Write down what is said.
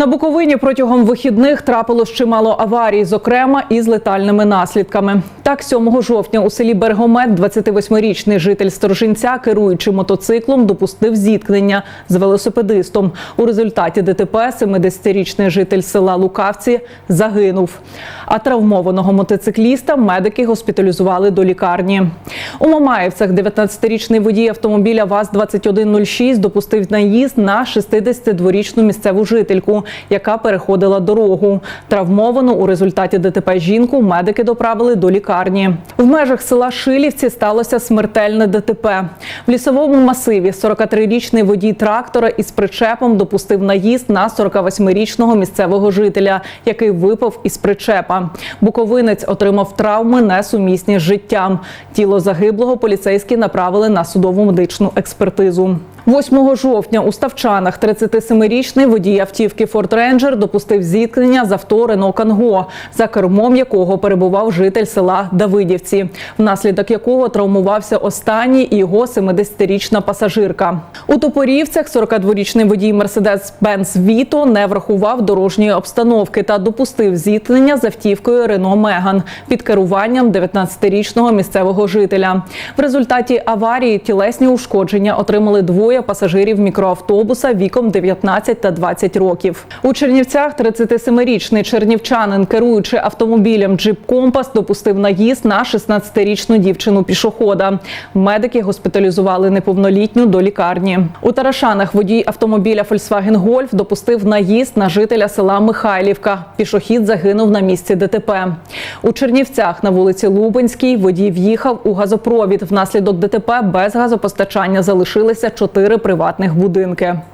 На Буковині протягом вихідних трапилось чимало аварій, зокрема із летальними наслідками. Так, 7 жовтня у селі Бергомет 28-річний житель Сторожинця, керуючи мотоциклом, допустив зіткнення з велосипедистом. У результаті ДТП 70-річний житель села Лукавці загинув. А травмованого мотоцикліста медики госпіталізували до лікарні. У Мамаєвцях 19-річний водій автомобіля ВАЗ-2106 допустив наїзд на 62-річну місцеву жительку, яка переходила дорогу. Травмовану у результаті ДТП жінку медики доправили до лікарні. В межах села Шилівці сталося смертельне ДТП. В лісовому масиві 43-річний водій трактора із причепом допустив наїзд на 48-річного місцевого жителя, який випав із причепа. Буковинець отримав травми несумісні з життям. Тіло загиблого поліцейські направили на судову медичну експертизу. 8 жовтня у Ставчанах 37-річний водій автівки Ford Ranger допустив зіткнення з авто Рено Канго, за кермом якого перебував житель села Давидівці, внаслідок якого травмувався останній його 70-річна пасажирка. У Топорівцях 42-річний водій Mercedes-Benz Vito не врахував дорожньої обстановки та допустив зіткнення з автівкою Рено Меган під керуванням 19-річного місцевого жителя. В результаті аварії тілесні ушкодження отримали двоє пасажирів мікроавтобуса віком 19 та 20 років. У Чернівцях 37-річний чернівчанин, керуючи автомобілем Джип Компас, допустив наїзд на 16-річну дівчину пішохода. Медики госпіталізували неповнолітню до лікарні. У Тарашанах водій автомобіля Volkswagen Golf допустив наїзд на жителя села Михайлівка. Пішохід загинув на місці ДТП. У Чернівцях на вулиці Лубенській водій в'їхав у газопровід. Внаслідок ДТП без газопостачання залишилися чотири приватних будинки.